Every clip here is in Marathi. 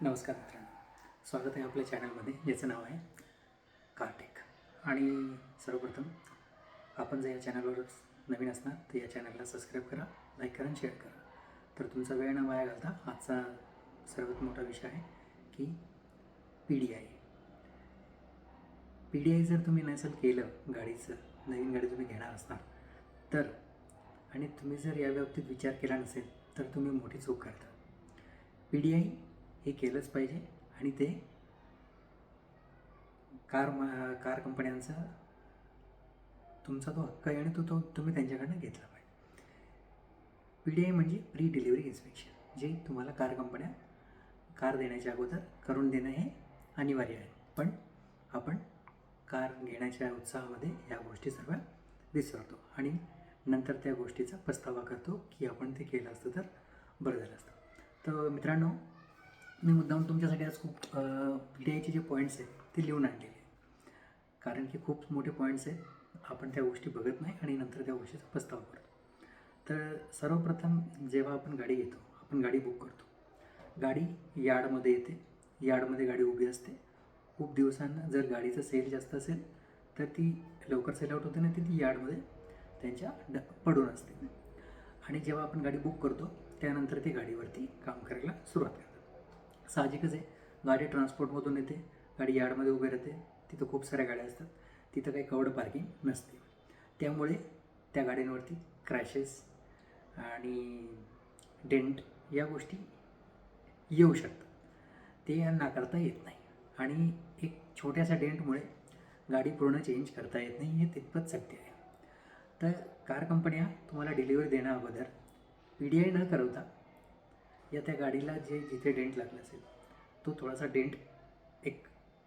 नमस्कार मित्रांनो. स्वागत आहे आपल्या चॅनलमध्ये ज्याचं नाव आहे कार्टेक आणि सर्वप्रथम आपण जर या चॅनलवर नवीन असणार तर या चॅनलला सबस्क्राईब करा लाईक करा आणि शेअर करा. तर तुमचा वेळ न वाया घालता आजचा सर्वात मोठा विषय आहे की P D I P D I जर तुम्ही नसेल केलं गाडीचं नवीन गाडी तुम्ही घेणार असणार तर आणि तुम्ही जर या बाबतीत विचार केला नसेल तर तुम्ही मोठी चूक करता. पी डी आय हे केलंच पाहिजे. आणि ते कार मा कार कंपन्यांचा तुमचा तो हक्क आहे आणि तो तो तुम्ही त्यांच्याकडनं घेतला पाहिजे. पी डी आय म्हणजे प्री डिलिव्हरी इन्स्पेक्शन जे तुम्हाला कार कंपन्या कार देण्याच्या अगोदर करून देणं हे अनिवार्य आहे. पण आपण कार घेण्याच्या उत्साहामध्ये या गोष्टी सर्व विसरतो आणि नंतर त्या गोष्टीचा पस्तावा करतो की आपण ते केलं असतं तर बरं झालं असतं. तर मित्रांनो मी मुद्दाम तुमच्यासाठी आज खूप पी टी आयचे जे पॉईंट्स आहेत ते लिहून आणलेले कारण की खूप मोठे पॉईंट्स आहेत आपण त्या गोष्टी बघत नाही आणि नंतर त्या गोष्टीचा प्रस्ताव करतो. तर सर्वप्रथम जेव्हा आपण गाडी घेतो आपण गाडी बुक करतो. गाडी यार्डमध्ये येते. यार्डमध्ये गाडी उभी असते. खूप दिवसांना जर गाडीचं सेल जास्त असेल तर ती लवकर सेल आउट होते ना ती ती यार्डमध्ये त्यांच्या ड पडून असते. आणि जेव्हा आपण गाडी बुक करतो त्यानंतर ती गाडीवरती काम करायला सुरुवात करतात साहजिकच आहे. गाडी ट्रान्सपोर्टमधून येते गाडी यार्डमध्ये उभी राहते. तिथं खूप साऱ्या गाड्या असतात. तिथं काही कवड पार्किंग नसते. त्यामुळे त्या गाड्यांवरती क्रॅशेस आणि डेंट या गोष्टी येऊ शकतात. ते नाकारता येत नाही. आणि एक छोट्याशा डेंटमुळे गाडी पूर्ण चेंज करता येत नाही हे तितपत सत्य आहे. तर कार कंपन्या तुम्हाला डिलिव्हरी देण्या अगोदर पी डी आय न करवता या त्या गाडीला जे जिथे डेंट लागला असेल तो थोडासा डेंट एक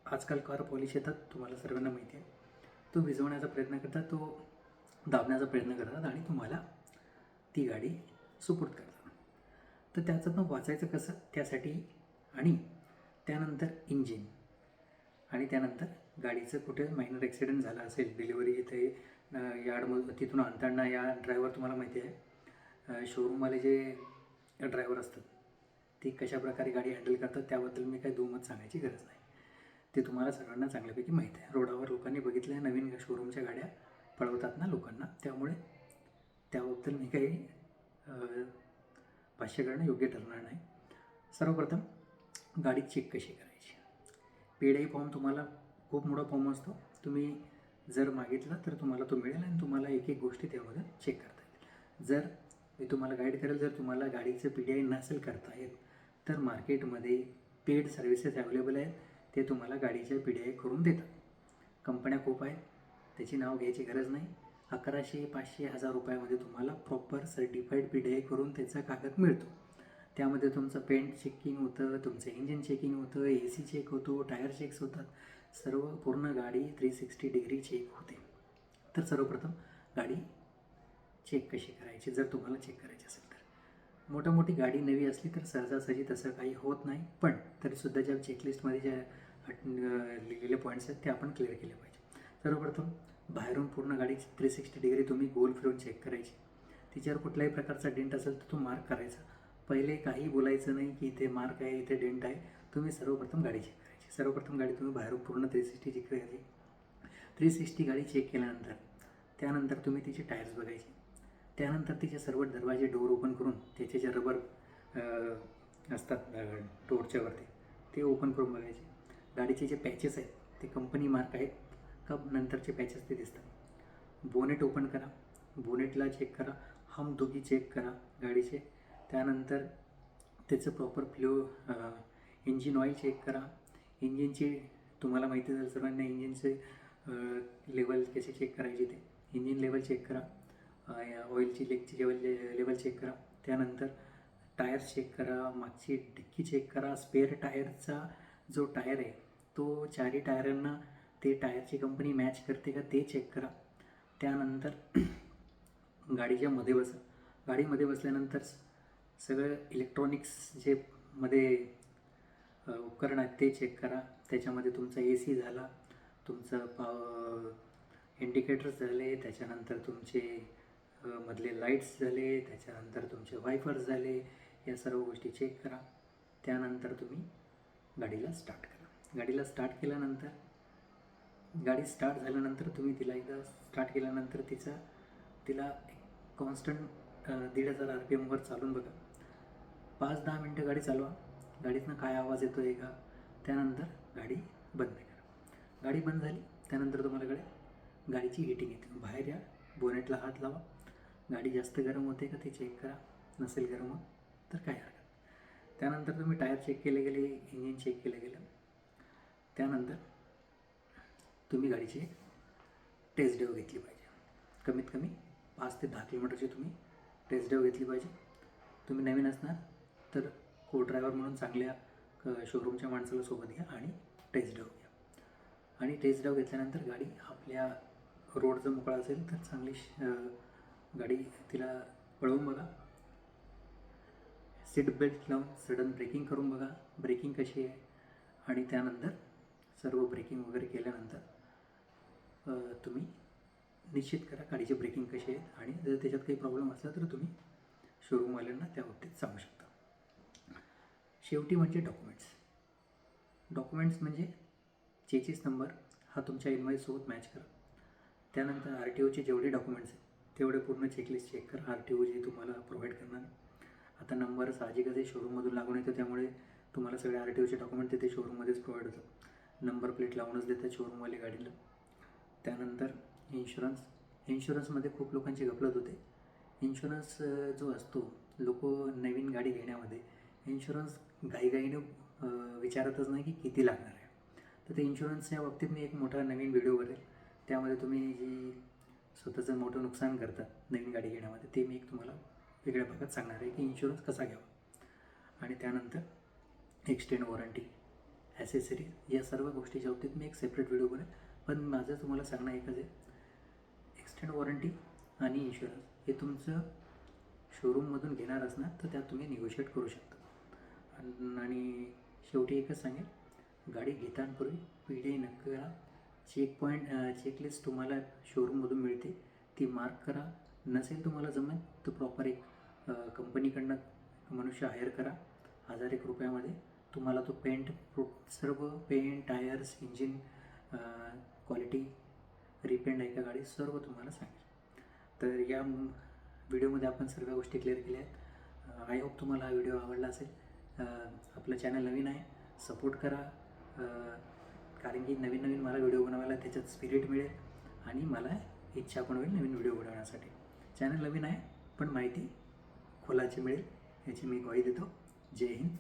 आजकाल कार पॉलिश येतात तुम्हाला सर्वांना माहिती आहे. तो भिजवण्याचा प्रयत्न करतात तो दाबण्याचा प्रयत्न करतात आणि तुम्हाला ती गाडी सुपूर्द करतात. तर त्याच्यातनं वाचायचं कसं त्यासाठी आणि त्यानंतर इंजिन आणि त्यानंतर गाडीचं कुठे मायनर ॲक्सिडेंट झाला असेल डिलिव्हरी इथे यार्डमधून तिथून आणताना या ड्रायव्हर तुम्हाला माहिती आहे शोरूमवाले जे ड्रायव्हर असतात ते कशाप्रकारे गाडी हँडल करतात त्याबद्दल मी काही दुमत सांगायची गरज नाही. ते तुम्हाला सर्वांना चांगल्यापैकी माहीत आहे. रोडावर लोकांनी बघितलं आहे नवीन शोरूमच्या गाड्या पळवतात ना लोकांना. त्यामुळे त्याबद्दल मी काही भाष्य करणं योग्य ठरणार नाही. सर्वप्रथम गाडी चेक कशी करायची? पेडाई फॉर्म तुम्हाला खूप मोठा फॉर्म असतो. तुम्ही जर मागितला तर तुम्हाला तो मिळेल आणि तुम्हाला एक एक गोष्टी त्यामध्ये चेक करता येईल जर मी तुम्हाला गाईड करेल जर तुम्हाला गाडीचं पी डी आय नसेल करता येत तर मार्केटमध्ये पेड सर्व्हिसेस अवेलेबल आहेत. ते तुम्हाला गाडीच्या पी डी आय करून देतात. कंपन्या खूप आहेत. त्याची नाव घ्यायची गरज नाही. अकराशे पाचशे हजार रुपयामध्ये तुम्हाला proper certified P D I करून त्याचा कागद मिळतो. त्यामध्ये तुमचं पेंट चेकिंग होतं तुमचं इंजिन चेकिंग होतं ए सी चेक होतो टायर चेक्स होतात. सर्व पूर्ण गाडी थ्री सिक्स्टी डिग्री चेक होते. तर सर्वप्रथम गाडी चेक कशी करायची? जर तुम्हाला चेक करायची असेल. तर मोठी गाडी नवी असली तर सहजासहजी तसं काही होत नाही पण तरीसुद्धा ज्या चेकलिस्टमध्ये ज्या लिहिलेले पॉईंट्स आहेत ते आपण क्लिअर केले पाहिजे. सर्वप्रथम बाहेरून पूर्ण गाडी थ्री सिक्स्टी डिग्री तुम्ही गोल फिरून चेक करायची. तिच्यावर कुठल्याही प्रकारचा डेंट असेल तर तो मार्क करायचा. पहिले काही बोलायचं नाही की इथे मार्क आहे इथे डेंट आहे. तुम्ही सर्वप्रथम गाडी चेक करायची. सर्वप्रथम गाडी तुम्ही बाहेरून पूर्ण थ्री सिक्स्टी चेक करायची. थ्री सिक्स्टी गाडी चेक केल्यानंतर त्यानंतर तुम्ही तिचे टायर्स बघायचे. त्यानंतर तिचे सर्व दरवाजे डोर ओपन करून त्याचे जे रबर असतात टोरच्यावरती ते ओपन करून बघायचे. गाडीचे जे पॅचेस आहेत ते कंपनी मार्क आहेत. का नंतरचे पॅचेस ते दिसतात. बोनेट ओपन करा. बोनेटला चेक करा. हम दुगी चेक करा गाडीचे. त्यानंतर त्याचं proper flow engine oil check करा. इंजिनची तुम्हाला माहिती झालं सर्वांना इंजिनचे लेवल कसे चेक करायचे ते. इंजिन लेवल चेक करा. ऑइलची लेगची लेवल लेवल चेक करा. त्यानंतर टायर्स चेक करा मागची डिक्की चेक करा. स्पेअर टायरचा जो टायर आहे तो चारही टायरांना ते टायरची कंपनी मॅच करते का ते चेक करा. त्यानंतर गाडीच्या मध्ये बसा. गाडीमध्ये बसल्यानंतर सगळं इलेक्ट्रॉनिक्स जे मध्ये उपकरण आहेत ते चेक करा. त्याच्यामध्ये तुमचा ए सी झाला तुमचं पाव इंडिकेटर्स झाले त्याच्यानंतर तुमचे मधले लाईट्स झाले त्याच्यानंतर तुमचे वायफर्स झाले या सर्व गोष्टी चेक करा. त्यानंतर तुम्ही गाडीला स्टार्ट करा. गाडीला स्टार्ट केल्यानंतर गाडी स्टार्ट झाल्यानंतर तुम्ही तिला एकदा स्टार्ट केल्यानंतर तिचा तिला कॉन्स्टंट दीड हजार आर पी एमवर चालून बघा. पाच दहा मिनटं गाडी चालवा. गाडीतनं काय आवाज येतो आहे का? त्यानंतर गाडी बंद करा. गाडी बंद झाली त्यानंतर तुम्हाला कडे गाडीची हिटिंग येते. बाहेर या बोनेटला हात लावा. गाडी जास्त गरम होते का ते चेक करा. नसेल गरम तर काय हरकत त्यानंतर तुम्ही टायर चेक केले गेले इंजिन चेक केलं गेलं. त्यानंतर तुम्ही गाडीची टेस्ट ड्राईव्ह घेतली पाहिजे. कमीत कमी पाच ते दहा किलोमीटरची तुम्ही टेस्ट ड्राईव्ह घेतली पाहिजे. तुम्ही नवीन असणार तर को ड्रायव्हर म्हणून चांगल्या शोरूमच्या माणसाला सोबत घ्या आणि टेस्ट ड्राईव्ह घ्या. आणि टेस्ट ड्राईव्ह घेतल्यानंतर गाडी आपल्या रोड जर मोकळा असेल तर चांगली श- गाडी तिला पळवून बघा. सीट बेल्ट लावून सडन ब्रेकिंग करून बघा. ब्रेकिंग कशी आहे? आणि त्यानंतर सर्व ब्रेकिंग वगैरे केल्यानंतर तुम्ही निश्चित करा गाडीचे ब्रेकिंग कशी आहेत. आणि जर त्याच्यात काही प्रॉब्लेम असला तर तुम्ही शोरूमवाल्यांना त्या बाबतीत सांगू शकता. शेवटी म्हणजे डॉक्युमेंट्स डॉक्युमेंट्स म्हणजे चेचीस नंबर. हा तुमच्या इनवाईससोबत मॅच करा. त्यानंतर आर टी ओचे जेवढे डॉक्युमेंट्स आहेत तेवढे पूर्ण चेकलिस्ट चेक करा. आर टी ओ जे तुम्हाला प्रोव्हाइड करणार. आता नंबर साहजिकच शोरूममधून लागून येतो त्यामुळे तुम्हाला सगळे आर टी ओचे डॉक्युमेंट तिथे शोरूममध्येच प्रोव्हाइड होतात. नंबर प्लेट लावूनच देतात शोरूमवाले गाडीला. त्यानंतर इन्शुरन्स इन्शुरन्समध्ये खूप लोकांची गफलत होते. इन्शुरन्स जो असतो लोक नवीन गाडी घेण्यामध्ये इन्शुरन्स घाईघाईने विचारतच नाही की किती लागणार आहे. तर ते इन्शुरन्सच्या बाबतीत मी एक मोठा नवीन व्हिडिओ करेल त्यामध्ये तुम्ही जी स्वतःचं मोठं नुकसान करतात नवीन गाडी घेण्यामध्ये. ते मी एक तुम्हाला वेगळ्या भागात सांगणार आहे की इन्शुरन्स कसा घ्यावा. आणि त्यानंतर एक्सटेंड वॉरंटी ॲसेसरीज या सर्व गोष्टीच्या बाबतीत मी एक सेपरेट व्हिडिओ करेन पण माझं तुम्हाला सांगणं एकच आहे. एक्सटेंड वॉरंटी आणि इन्शुरन्स हे तुमचं शोरूममधून घेणार असणार तर त्यात तुम्ही निगोशिएट करू शकता. आणि शेवटी एकच सांगेल गाडी घेतानापूर्वी पी डी नक्की करा चेक पॉईंट चेकलिस्ट तुम्हाला शोरूममधून मिळते. ती मार्क करा. नसेल तुम्हाला जमेल तर प्रॉपर एक कंपनीकडनं मनुष्य हायर करा. हजार एक रुपयामध्ये. तुम्हाला तो पेंट प्रो सर्व पेंट टायर्स इंजिन क्वालिटी रिपेंड आहे का गाडी सर्व तुम्हाला सांगेल. तर या व्हिडिओमध्ये आपण सर्व गोष्टी क्लिअर केल्या आहेत. आय होप तुम्हाला हा व्हिडिओ आवडला असेल. आपलं चॅनल नवीन आहे. सपोर्ट करा. कारण की नवीन नवीन मला व्हिडिओ बनवायला त्याच्यात स्पिरिट मिळेल आणि मला इच्छा पण होईल नवीन व्हिडिओ बनवण्यासाठी. चॅनल नवीन आहे पण माहिती खोलाची मिळेल याची मी ग्वाही देतो. जय हिंद.